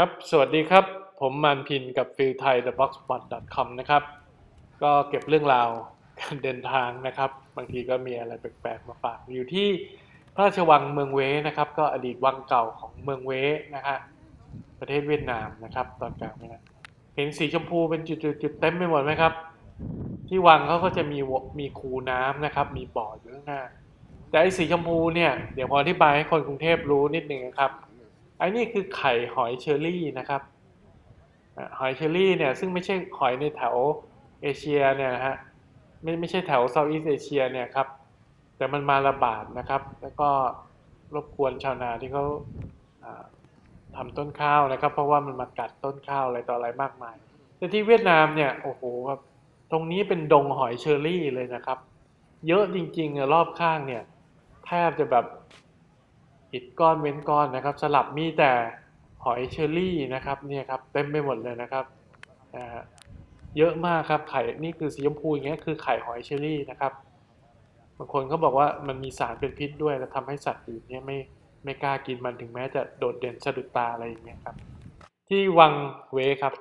ครับ สวัสดีครับ ผมมันพินกับฟิลไทย the box spot com นะครับ ก็เก็บเรื่องราวการเดินทางนะครับ บางทีก็มีอะไรแปลกๆ มาฝาก อยู่ที่พระราชวังเมืองเวนะครับ ก็อดีตวังเก่าของเมืองเวนะฮะประเทศเวียดนามนะครับ ตอนกลางนะเห็นสีชมพูเป็นจุดๆเต็มไปหมดไหมครับ ที่วังเขาก็จะมีมีคูน้ำนะครับ มีบ่ออยู่ข้างหน้า แต่ไอ้สีชมพูเนี่ย เดี๋ยวพออธิบายให้คนกรุงเทพรู้นิดนึงนะครับ ไอ้นี่คือไข่หอยเชอรี่นะครับ หอยเชอรี่เนี่ยซึ่งไม่ใช่หอยในแถวเอเชียเนี่ยนะฮะไม่ไม่ใช่แถวเซาท์อีสเอเชียเนี่ยครับ แต่มันมาระบาดนะครับ แล้วก็รบกวนชาวนาที่เขาอ่าทำต้นข้าวนะครับ เพราะว่ามันมากัดต้นข้าวอะไรต่ออะไรมากมาย แต่ที่เวียดนามเนี่ยโอ้โหครับตรงนี้เป็นดงหอยเชอรี่เลยนะครับ เยอะจริงๆอะรอบข้างเนี่ยแทบจะแบบ อิดก้อนเว้นก้อนนะครับ สลับมีแต่หอยเชอรี่นะครับเนี่ยครับเต็มไปหมดเลยนะครับนะฮะเยอะมากครับไข่นี่คือสีชมพูอย่างเงี้ยคือไข่หอยเชอรี่นะครับบางคนเขาบอกว่ามันมีสารเป็นพิษด้วยแล้วทำให้สัตว์อื่นเนี่ยไม่ไม่กล้ากินมันถึงแม้จะโดดเด่นสะดุดตาอะไรอย่างเงี้ยครับ ที่วังเวครับ